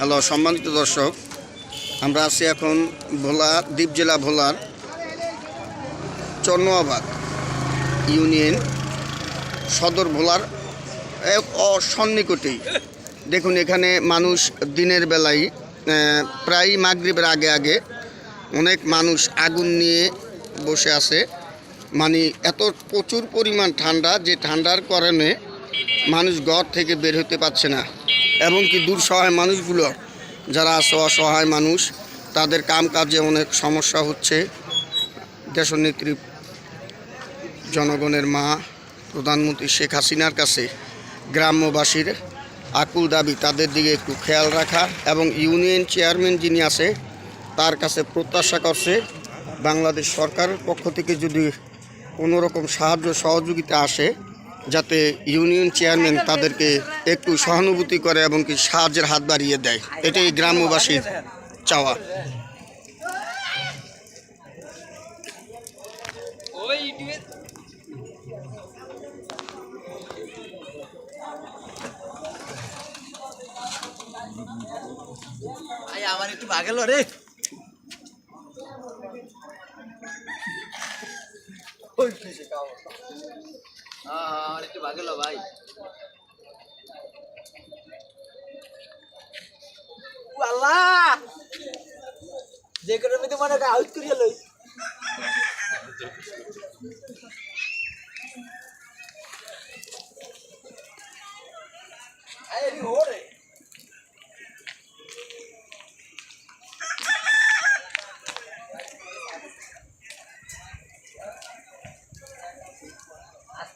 Hello, সম্মানিত দর্শক, আমরা আছি এখন ভোলা, দ্বীপ জেলা ভোলার চন্নোয়াবাদ ইউনিয়ন সদর ভোলার এক অসন্নিকটেই। দেখুন, এখানে মানুষ দিনের বেলায় প্রায় মাগরিবের আগে আগে অনেক মানুষ আগুন নিয়ে বসে আছে। মানে এত প্রচুর পরিমাণ ঠান্ডা, যে ঠান্ডার কারণে মানুষ ঘর থেকে বের হতে পারছে না। এবং কি দূর সহায় মানুষগুলো যারা অসহায় মানুষ, তাদের কাম কাজে অনেক সমস্যা হচ্ছে। দেশনেত্রী জনগণের মা, প্রধানমন্ত্রী শেখ হাসিনার কাছে গ্রাম্যবাসীর আকুল দাবি, তাদের দিকে একটু খেয়াল রাখা এবং ইউনিয়ন চেয়ারম্যান যিনি আছে, তার কাছে প্রত্যাশা করছে, বাংলাদেশ সরকারের পক্ষ থেকে যদি কোনো রকম সাহায্য সহযোগিতা আসে যাতে ইউনিয়ন চেয়ারম্যান তাদেরকে একটু সহানুভূতি করে এবং কি সাহায্যের হাত বাড়িয়ে দেয়। এটাই গ্রামবাসীর চাওয়া। আমার একটু রে। হ্যাঁ, আমার একটু ভাগেলো ভাই। ও আল্লাহ! যে কোনো হয় আউট করিয়া লই।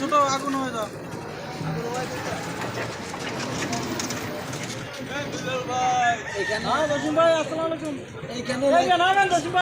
ছোট আগুন হয়ে যাও এইখানে আসসালামু আলাইকুম। এইখানে